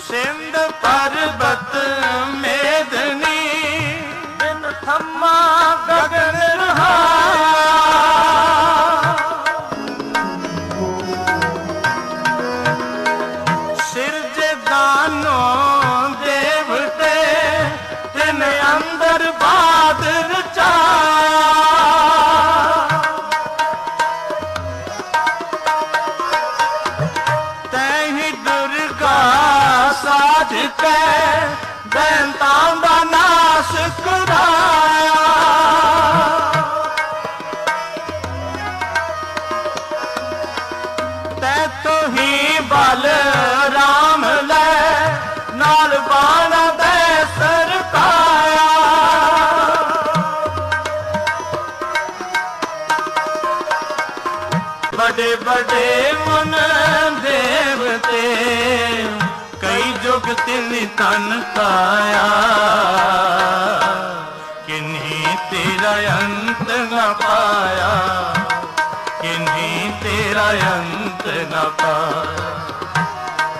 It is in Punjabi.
ਸਿੰਧ ਪਰਬਤ ਮੇਦਨੀ। ਬਿਨ ਥੰਮਾ ਸਾਜ ਕੇ ਦਾ ਨਾਸ ਕਰਾਇਆ। ਤੈ ਤੋ ਹੀ ਬਲ ਰਾਮ ਲੈ, ਨਾਲ ਬਾਣ ਦੇ ਸਰਕਾਇਆ ਬੜੇ ਬੜੇ ਮਨ ਦੇਵਤੇ ਜੁਗ ਤਿਲ ਤਨ ਕਾਇਆ ਕਿਨਹੀ ਤੇਰਾ ਅੰਤ ਨਾ ਪਾਇਆ। ਕਿਨਹੀ ਤੇਰਾ ਅੰਤ ਨਾ ਪਾਇਆ।